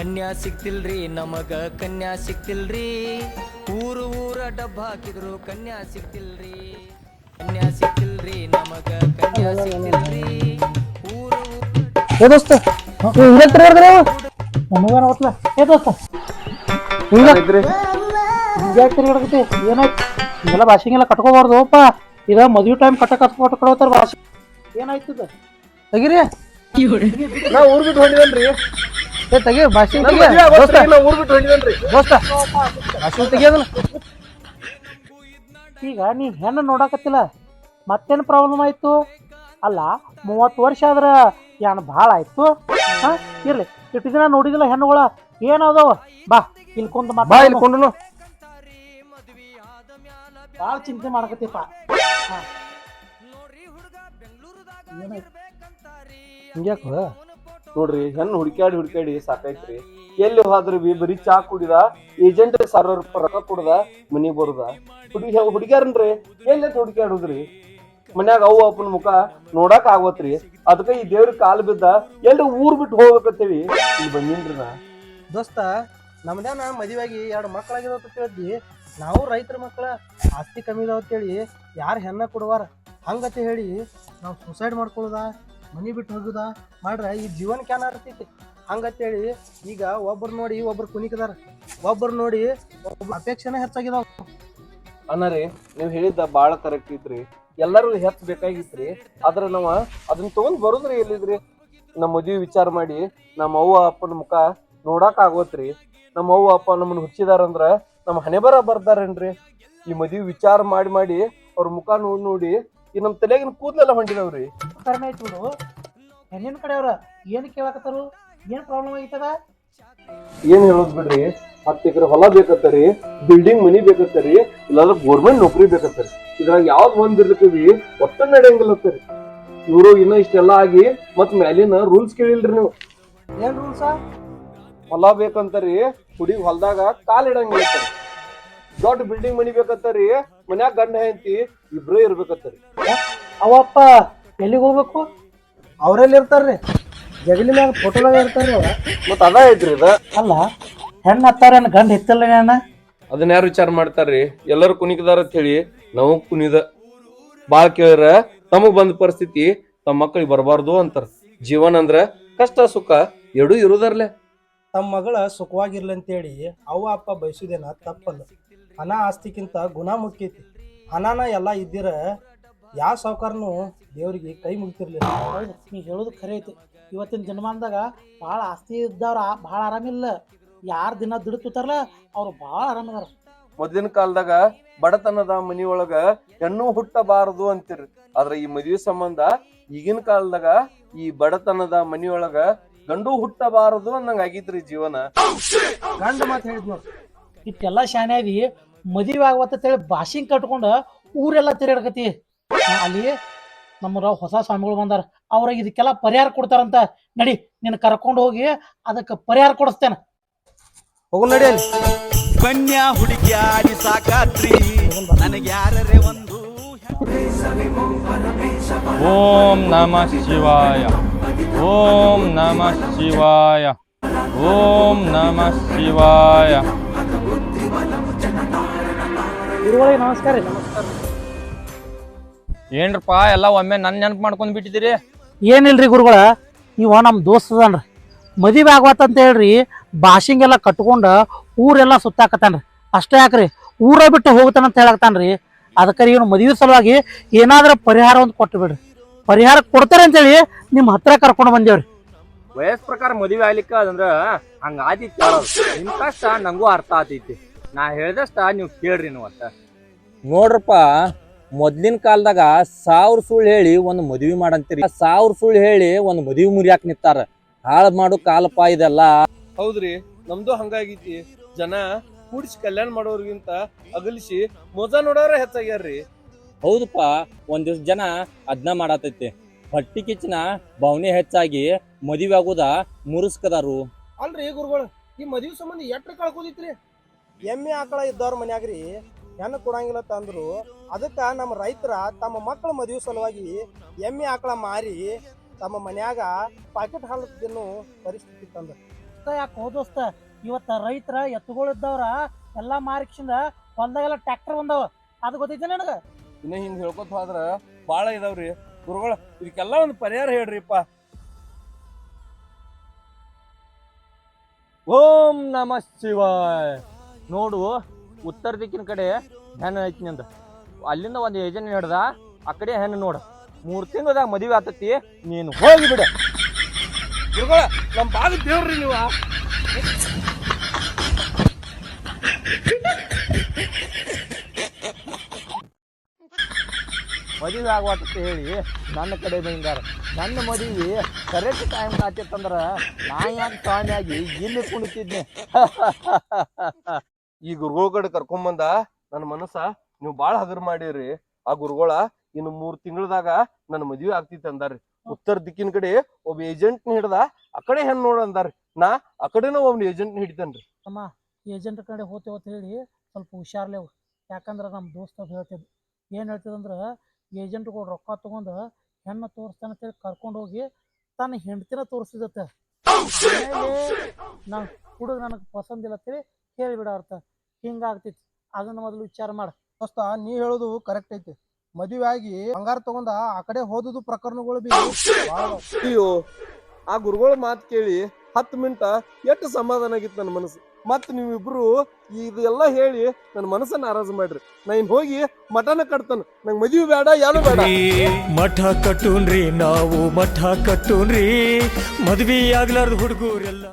ಕನ್ಯಾ ಸಿಕ್ತಿಲ್ರಿ ನಮಗ ಕನ್ಯಾ ಸಿಕ್ತಿಲ್ರಿ. ಊರು ಊರ ಡಬ್ಬ ಹಾಕಿದ್ರು ಕನ್ಯಾ ಸಿಕ್ತಿಲ್ರಿ. ಕನ್ಯಾ ಸಿಕ್ತಿಲ್ರಿ ನಮಗ ಕನ್ಯಾ ಸಿಕ್ತಿಲ್ರಿ. ಊರು ಏ ದೋಸ್ತ ಹಿಂಗೆ ನಮಗೇನು ನಮಗೇನ ಗೊತ್ತಿಲ್ಲ. ಏ ದೋಸ್ತ ಹಿಂಗೆ ಹಿಂಗೆ ತಿರ್ಗಾಡಕತ್ತಿ ಏನಾಯ್ತು? ಹಿಂಗೆಲ್ಲ ಭಾಷೆಗೆಲ್ಲ ಕಟ್ಕೋಬಾರ್ದು ಅಪ್ಪ ಈಗ ಮದುವೆ ಟೈಮ್ ಕಟ್ಟಕ ಕಟ್ಕೊಳ್ತಾರ ಭಾಷೆ. ಏನಾಯ್ತದ ತೆಗಿರಿ. ತೆಗೀರಿ ನಾ ಊರ್ ಬಿಟ್ಟು ಹೊಂಟಿದನ್ರಿ ಏ ತೆಗಿ ದೋಸ್ತ. ಊರ್ ಬಿಟ್ಟು ಹೊಂಟಿದನ್ರಿ. ದೋಸ್ತ. ಈಗ ನೀ ಹೆಣ್ಣು ನೋಡಕತ್ತಿಲ್ಲ ಮತ್ತೇನು ಪ್ರಾಬ್ಲಮ್ ಆಯ್ತು? ಅಲ್ಲ ಮೂವತ್ತು ವರ್ಷ ಆದ್ರ ಏನ್ ಭಾಳ ಆಯ್ತು. ಹಾ ಇರ್ಲಿ. ಇಟ್ಟು ದಿನ ನೋಡಿದಿಲ್ಲ ಹೆಣ್ಣುಗಳ. ಏನದಾವ? ಬಾ ಇಲ್ಲಿ ಕುಂತ ಬಾ ಇಲ್ಲಿ ಕೊಂಡುನು ಭಾಳ ಚಿಂತೆ ಮಾಡಕತ್ತಿಪ್ಪ. ಹಿಂಗ್ಯಾಕು? ನೋಡ್ರಿ, ಹೆಣ್ಣು ಹುಡ್ಕ್ಯಾಡಿ ಹುಡುಕ್ಯಾಡಿ ಸಾಕೈತ್ರಿ ಎಲ್ಲಿ ಹೋದ್ರಿ ಬಿ ಬರೀ ಚಾ ಕುಡಿದ ಏಜೆಂಟ್ ಸಾವಿರ ರೂಪಾಯಿ ರೊಕ್ಕ ಕುಡ್ದ, ಮನಿಗೆ ಬರುದ. ಹುಡುಗಿ ಹುಡುಗ್ಯಾರನ್ರಿ? ಎಲ್ಲಿ ಹುಡುಕ್ಯಾಡುದ್ರಿ? ಮನ್ಯಾಗ ಅವು ಅಪ್ಪನ ಮುಖ ನೋಡಕ್ ಆಗವತ್ರಿ ಅದಕ್ಕೆ ಈ ದೇವ್ರ ಕಾಲ್ ಬಿದ್ದ ಎಲ್ಲಿ ಊರ್ ಬಿಟ್ಟು ಹೋಗ್ಬೇಕತ್ತೇವಿ ಇಲ್ಲಿ ಬಂದಿನ್ರಿ ನಾ. ದೋಸ್ತ ನಮ್ದೇನ ಮದುವೆಯಾಗಿ ಎರಡು ಮಕ್ಕಳಾಗಿದಾವ ಅಂತ ನಾವು ರೈತರ ಮಕ್ಕಳ ಆಸ್ತಿ ಕಮ್ಮಿ ಇದಾವ ಅಂತೇಳಿ ಯಾರು ಹೆಣ್ಣ ಕೊಡುವಾರ ಹಂಗತೆ ಹೇಳಿ ನಾವು ಸುಸೈಡ್ ಮಾಡ್ಕೊಳ್ಳೋದ ಮನಿ ಬಿಟ್ಟು ಹೋಗುದ? ಮಾಡ್ರ ಈ ಜೀವನ ಕ್ಯಾನ ಇರ್ತೈತಿ ಹಂಗತ್ತೇಳಿ ಈಗ ಒಬ್ರು ನೋಡಿ ಒಬ್ರು ಕುಣಿಕದಾರ. ಒಬ್ರು ನೋಡಿ ಒಬ್ಬ ಅಪೇಕ್ಷೆನ ಹೆಚ್ಚಾಗಿದಾವ. ಅನ್ನರಿ ನೀವು ಹೇಳಿದ್ದ ಬಾಳ ಕರೆಕ್ಟ್ ಐತ್ರಿ. ಎಲ್ಲರೂ ಹೆಚ್ಚ ಬೇಕಾಗಿತ್ರಿ. ಆದ್ರೆ ನಾವ ಅದನ್ನ ತಗೊಂಡ್ ಬರುದ್ರಿ ಎಲ್ಲಿದ್ರಿ? ನಮ್ಮ ಮದುವೆ ವಿಚಾರ ಮಾಡಿ ನಮ್ಮ ಅವ್ವ ಅಪ್ಪನ ಮುಖ ನೋಡಾಕ ಆಗೋತ್ರಿ. ನಮ್ಮ ಅವ್ವ ಅಪ್ಪ ನಮ್ಮನ್ನ ಹುಚ್ಚಿದಾರಂದ್ರ ನಮ್ಮ ಹಣೆ ಬರ ಬರ್ದಾರೇನ್ರಿ? ಈ ಮದುವೆ ವಿಚಾರ ಮಾಡಿ ಮಾಡಿ ಅವ್ರ ಮುಖ ನೋಡಿ ನೋಡಿ ಈ ನಮ್ಮ ತಲೆಗಿನ ಕೂದ್ಲೆಲ್ಲ ಹೊಂಟಿದವ್ರಿ ಕಡಿಮೆ ಆಯ್ತು ಬಿಡು. ಹೆಣ್ಣಿನ ಕಡೆಯವ್ರ ಏನು ಕೇಳಕತ್ತಾರು? ಏನು ಪ್ರಾಬ್ಲಮ್ ಆಗೈತದ? ಏನ್ ಹೇಳೋದ್ ಬಿಡ್ರಿ? ಹತ್ತು ಎಕರೆ ಹೊಲ ಬೇಕತ್ತರಿ ಬಿಲ್ಡಿಂಗ್ ಮನಿ ಬೇಕತ್ತರಿ ಇಲ್ಲಾಂದ್ರೆ ಗೋರ್ಮೆಂಟ್ ನೌಕರಿ ಬೇಕತ್ತರಿ. ಇದ್ರಾಗ ಯಾವ್ದು ಒಂದ್ ಇರ್ಲಿಕ್ಕವಿ ಒಟ್ಟ ನಡೆಯಂಗಿಲ್ಲತ್ತರಿ. ಇವರು ಇನ್ನ ಇಷ್ಟೆಲ್ಲ ಆಗಿ ಮತ್ ಮ್ಯಾಲಿನ ರೂಲ್ಸ್ ಕೇಳಿಲ್ರಿ ನೀವು. ಏನು ರೂಲ್ಸ್ ಹೊಲ ಬೇಕಂತರಿ ಹುಡುಗಿ ಹೊಲದಾಗ ಕಾಲ್ ಇಡಂಗಿಲ್ಲ ದೊಡ್ಡ ಬಿಲ್ಡಿಂಗ್ ಮನಿ ಬೇಕತ್ತರಿ ಮನ್ಯಾಗ ಗಂಡ ಹೆಂಡತಿ ಇಬ್ರೇ ಇರ್ಬೇಕತ್ತರಿ. ಅವಪ್ಪ! ಎಲ್ಲಿಗೆ ಹೋಗ್ಬೇಕು? ಅವರೆಲ್ಲಿ ಇರ್ತಾರ್ರಿ ಜಗಲಿ ಮ್ಯಾಗ ಫೋಟೋದಾಗ ಇರ್ತಾರ್ರಿ ಅವ್ರ. ಮತ್ ಅದ ಐತ್ರಿ ಇದ? ಅಲ್ಲ ಹೆಣ್ಣು ಹತ್ತಾರೇನು ಗಂಡ ಹೆತ್ತಲ್ಲ ಅಣ್ಣ. ಅದನ್ನ ಯಾರು ವಿಚಾರ ಮಾಡ್ತಾರ್ರಿ? ಎಲ್ಲರೂ ಕುಣಿಕದಾರ ಅಂತ ಹೇಳಿ ನಾವು ಕುಣಿದ. ಬಾಳ್ ಕೇಳ್ರ ತಮಗ್ ಬಂದ ಪರಿಸ್ಥಿತಿ ತಮ್ಮ ಮಕ್ಕಳಿಗೆ ಬರಬಾರ್ದು ಅಂತಾರ. ಜೀವನ ಅಂದ್ರ ಕಷ್ಟ ಸುಖ ಎರಡೂ ಇರುದರ್ಲೆ. ತಮ್ಮ ಮಗಳ ಸುಖವಾಗಿರ್ಲಿ ಅಂತೇಳಿ ಅವ್ವ ಅಪ್ಪ ಬಯಸುದೇನ ತಪ್ಪಲ್ಲ. ಹಣ ಆಸ್ತಿಕ್ಕಿಂತ ಗುಣ ಮುಖ್ಯೈತಿ ಹಣನ ಎಲ್ಲ ಇದ್ದಿರ ಯಾವ ಸಾವುಕಾರನು ದೇವರಿಗೆ ಕೈ ಮುಗಿತಿರ್ಲಿಲ್ಲ. ನೀ ಹೇಳೋದು ಖರೆ ಐತಿ. ಇವತ್ತಿನ ಜನಮಾನದಾಗ ಭಾಳ ಆಸ್ತಿ ಇದ್ದವ್ರ ಭಾಳ ಆರಾಮಿಲ್ಲ ಯಾರು ದಿನ ದುಡಿತಾರಲ್ಲ ಅವ್ರು ಭಾಳ ಆರಾಮಿದಾರ ಮೊದ್ಲಿನ ಕಾಲದಾಗ ಬಡತನದ ಮನಿಯೊಳಗ ಹೆಣ್ಣು ಹುಟ್ಟಬಾರದು ಅಂತೀರಿ. ಆದ್ರೆ ಈ ಮದುವೆ ಸಂಬಂಧ ಈಗಿನ ಕಾಲದಾಗ ಈ ಬಡತನದ ಮನಿಯೊಳಗ ಗಂಡು ಹುಟ್ಟಬಾರದು ಅನ್ನಂಗ ಆಗಿತ್ರಿ ಜೀವನ. ಗಂಡ ಮಾತು ಹೇಳಿದ್ ನೋಡ್ರಿ ಇಷ್ಟೆಲ್ಲ ಶಾನ್ಯಾಗಿ ಮದುವೆ ಆಗವತ್ತೇಳಿ ಭಾಷಿಂಗ್ ಕಟ್ಕೊಂಡು ಊರೆಲ್ಲ ತಿರುಗಾಡಕತಿ ಅಲ್ಲಿ ನಮ್ಮರ ಹೊಸ ಸ್ವಾಮಿಗಳು ಬಂದಾರ. ಅವ್ರಿಗೆ ಇದಕ್ಕೆಲ್ಲ ಪರಿಹಾರ ಕೊಡ್ತಾರಂತ ನಡಿ ನಿನ್ನ ಕರ್ಕೊಂಡು ಹೋಗಿ ಅದಕ್ಕೆ ಪರಿಹಾರ ಕೊಡಿಸ್ತೇನೆ. ಹೋಗು ನಡಿ ಅಲ್ಲಿ. ಕನ್ಯಾ ಹುಡುಗ್ಯಾಡಿ ಸಾಕಾತ್ರಿ. ನನಗೆ ಯಾರೇ ಒಂದು ಓಂ ನಮ ಶಿವಾಯ. ಓಂ ನಮ ಶಿವಾಯ. ಓಂ ನಮ ಶಿವಾಯ. ಇರುವ ನಮಸ್ಕಾರ ರೀ. ಏನ್ರಪ್ಪ ಎಲ್ಲ ಒಮ್ಮೆ ನನ್ನ ನೆನಪು ಮಾಡ್ಕೊಂಡ್ ಬಿಟ್ಟಿದ್ದೀರಿ? ಏನಿಲ್ರಿ ಗುರುಗಳ ಇವ ನಮ್ಮ ದೋಸ್ತದನ್ರಿ ಮದುವೆ ಆಗ್ವತ್ತಂತ ಹೇಳ್ರಿ ಬಾಷಿಂಗ್ ಎಲ್ಲ ಕಟ್ಕೊಂಡು ಊರೆಲ್ಲ ಸುತ್ತಾಕತ್ತಾನ್ರಿ. ಅಷ್ಟೇ ಯಾಕ್ರಿ ಊರ ಬಿಟ್ಟು ಹೋಗ್ತಾನಂತ ಹೇಳಕ್ತಾನ್ರಿ ಅದಕ್ಕೆ ಇವನು ಮದುವೆ ಸಲುವಾಗಿ ಏನಾದ್ರೂ ಪರಿಹಾರ ಒಂದು ಕೊಟ್ಟು ಬಿಡ್ರಿ. ಪರಿಹಾರ ಕೊಡ್ತಾರೆ ಅಂತೇಳಿ ನಿಮ್ಮ ಹತ್ರ ಕರ್ಕೊಂಡು ಬಂದೇವ್ರಿ. ವಯಸ್ಸು ಪ್ರಕಾರ ಮದುವೆ ಆಗ್ಲಿಕ್ಕೆ ಅದಂದ್ರ ಹಂಗ ಆದಿತ್ಯ ನಿಮ್ ಕಷ್ಟ ನಂಗೂ ಅರ್ಥ ಆತೈತಿ. ನಾ ಹೇಳ್ದಷ್ಟ ನೀವು ಕೇಳ್ರಿ ನೀವು ಅಷ್ಟ ನೋಡ್ರಪ್ಪ ಮೊದ್ಲಿನ ಕಾಲದಾಗ ಸಾವಿರ ಸುಳ್ಳು ಹೇಳಿ ಒಂದು ಮದುವೆ ಮಾಡಂತೀರಿ. ಸಾವಿರ ಸುಳ್ಳು ಹೇಳಿ ಒಂದು ಮದುವೆ ಮುರಿಯಾಕ್ ನಿಂತಾರ. ಹಾಳು ಮಾಡು ಕಾಲಪ್ಪ ಇದೆಲ್ಲ. ಹೌದ್ರಿ ನಮ್ದು ಹಂಗಾಗೈತಿ. ಜನ ಕೂಡಿಸಿ ಕಲ್ಯಾಣ ಮಾಡೋರ್ಗಿಂತ ಅಗಲಿಸಿ ಮೋಜ ನೋಡೋರ ಹೆಚ್ಚಾಗ್ಯಾರ್ರಿ. ಹೌದಪ್ಪ ಒಂದ್ ದಿವ್ಸ ಜನ ಅದ್ನ ಮಾಡತೈತಿ. ಹೊಟ್ಟಿ ಕಿಚ್ಚಿನ ಭಾವನೆ ಹೆಚ್ಚಾಗಿ ಮದುವೆ ಆಗುದ ಮುರುಸ್ಕದಾರು. ಅಲ್ರಿ ಗುರುಗಳು ಈ ಮದುವೆ ಸಂಬಂಧ ಎಟ್ರ ಕಳ್ಕೋದಿತ್ರಿ ಎಮ್ಮೆ ಆಕಳ ಇದ್ದವ್ರ ಮನ್ಯಾಗ್ರಿ ಹೆಣ್ಣು ಕೊಡಂಗಿಲ್ಲ ತಂದ್ರು ಅದಕ್ಕೆ ನಮ್ಮ ರೈತರ ತಮ್ಮ ಮಕ್ಕಳ ಮದುವೆ ಸಲುವಾಗಿ ಎಮ್ಮೆ ಆಕಳ ಮಾರಿ ತಮ್ಮ ಮನ್ಯಾಗ ಪಾಕೆಟ್ ಹಾಲು ತಿನ್ನು ಪರಿಸ್ಥಿತಿ ತಂದ. ಅಷ್ಟ ಯಾಕೆ ಹೋದೋಸ್ತ ಇವತ್ತ ರೈತರ ಎತ್ತುಗಳಿದ್ದವ್ರ ಎಲ್ಲಾ ಮಾರಿಕ್ಷಿಂದ ಹೊಲ್ದಾಗೆಲ್ಲ ಟ್ರ್ಯಾಕ್ಟರ್ ಬಂದವ. ಅದು ಗೊತ್ತೈತೆ ನನಗ? ಇನ್ನ ಹಿಂಗ್ ಹೇಳ್ಕೊತ ಹೋದ್ರ ಬಾಳ ಇದಾವ್ರಿ. ಗುರುಗಳ ಇದಕ್ಕೆಲ್ಲ ಒಂದು ಪರಿಹಾರ ಹೇಳ್ರಿಪ್ಪ. ಓಂ ನಮ ಶಿವಾಯ. ನೋಡು ಉತ್ತರ ದಿಕ್ಕಿನ ಕಡೆ ಹೆಣ್ಣು ಐತಿ ನಿಂದ. ಅಲ್ಲಿಂದ ಒಂದು ಏಜೆಂಟ್ ಹಿಡ್ದ, ಆ ಕಡೆ ಹೆಣ್ಣು ನೋಡ. ಮೂರ್ ತಿಂಗಳದಾಗ ಮದುವೆ ಆತತಿ ನೀನು ಹೋಗಿ ಬಿಡ. ಗುರುಗಳ, ನಮ್ ಬಾಗ ದೇವ್ರಿ ನೀವ. ಮದುವೆ ಆಗುವಂತ ಹೇಳಿ, ನನ್ನ ಕಡೆ ಬಂದಾರ ನನ್ನ ಮದುವೆ ಕರೆಕ್ಟ್ ಟೈಮ್ ಆತಿತ್ತಂದ್ರ ನಾ ಯಾಕೆ ಸ್ವಾಮಿಯಾಗಿ ಇಲ್ಲಿ ಕುಣಿತಿದ್ನೆ? ಈ ಗುರುಗಳ ಕಡೆ ಕರ್ಕೊಂಬಂದ ನನ್ನ ಮನಸ್ಸ ನೀವು ಬಾಳ ಹಗರ್ ಮಾಡಿರಿ. ಆ ಗುರುಗಳ ಇನ್ನು ಮೂರ್ ತಿಂಗಳದಾಗ ನನ್ನ ಮದ್ವಿ ಆಗ್ತಿತ್ತು ಅಂದಾರ್ರಿ. ಉತ್ತರ ದಿಕ್ಕಿನ ಕಡೆ ಒಬ್ಬ ಏಜೆಂಟ್ ಹಿಡ್ದ ಆ ಕಡೆ ಹೆಣ್ ನೋಡ ಅಂದಾರ್ರಿ. ನಾ ಆ ಕಡೆನೂ ಒಬ್ಬ ಏಜೆಂಟ್ ಹಿಡಿತೇನ್ರಿ. ಅಮ್ಮ ಏಜೆಂಟ್ ಕಡೆ ಹೋತೇವ ಅಂತ ಹೇಳಿ ಸ್ವಲ್ಪ ಹುಷಾರ್ಲೇವು ಯಾಕಂದ್ರೆ ನಮ್ಮ ದೋಸ್ತ ಅದ್ ಹೇಳ್ತಿದ್. ಏನು ಏಜೆಂಟ್ ಏಜೆಂಟ್ಗಳು ರೊಕ್ಕ ತಗೊಂಡು ಹೆಣ್ಣು ತೋರಿಸ್ತಾನೆ ಅಂತೇಳಿ ಕರ್ಕೊಂಡು ಹೋಗಿ ತನ್ನ ಹೆಂಡತಿನ ತೋರಿಸಿದತ್ತೆ. ನಾನು ಹುಡುಗ ನನಗೆ ಪಸಂದಿಲ್ಲ ಅಂತೇಳಿ ಹೇಳಿಬಿಡ ಅರ್ಥ. ಹಿಂಗಾಗ್ತೈತಿ. ಅದನ್ನ ಮೊದಲು ವಿಚಾರ ಮಾಡ. ಹೊಸ್ತ ನೀ ಹೇಳೋದು ಕರೆಕ್ಟ್ ಐತಿ. ಮದುವೆ ಆಗಿ ಬಂಗಾರ ತಗೊಂಡ ಆ ಕಡೆ ಹೋದುದು ಪ್ರಕರಣಗಳು ಬಿ. ಅಯ್ಯೋ ಆ ಗುರುಗಳ ಮಾತು ಕೇಳಿ ಹತ್ತು ಮಿನಿಟ ಎಷ್ಟು ಸಮಾಧಾನ ಆಗಿತ್ತು ನನ್ನ ಮನಸ್ಸು. ಮತ್ ನೀವಿಬ್ರು ಇದೆಲ್ಲ ಹೇಳಿ ನನ್ನ ಮನಸ್ಸನ್ನ ಆರಾಜ್ ಮಾಡ್ರಿ. ನಾ ಇನ್ ಹೋಗಿ ಮಠನ ಕಟ್ತಾನ. ನಂಗೆ ಮದ್ವಿ ಬೇಡ ಯಾರು ಬೇಡ. ಮಠ ಕಟ್ಟೂನ್ರಿ ನಾವು ಮಠ ಕಟ್ಟೂನ್ರಿ. ಮದ್ವಿ ಆಗ್ಲಾರ್ದು ಹುಡುಗರೆಲ್ಲ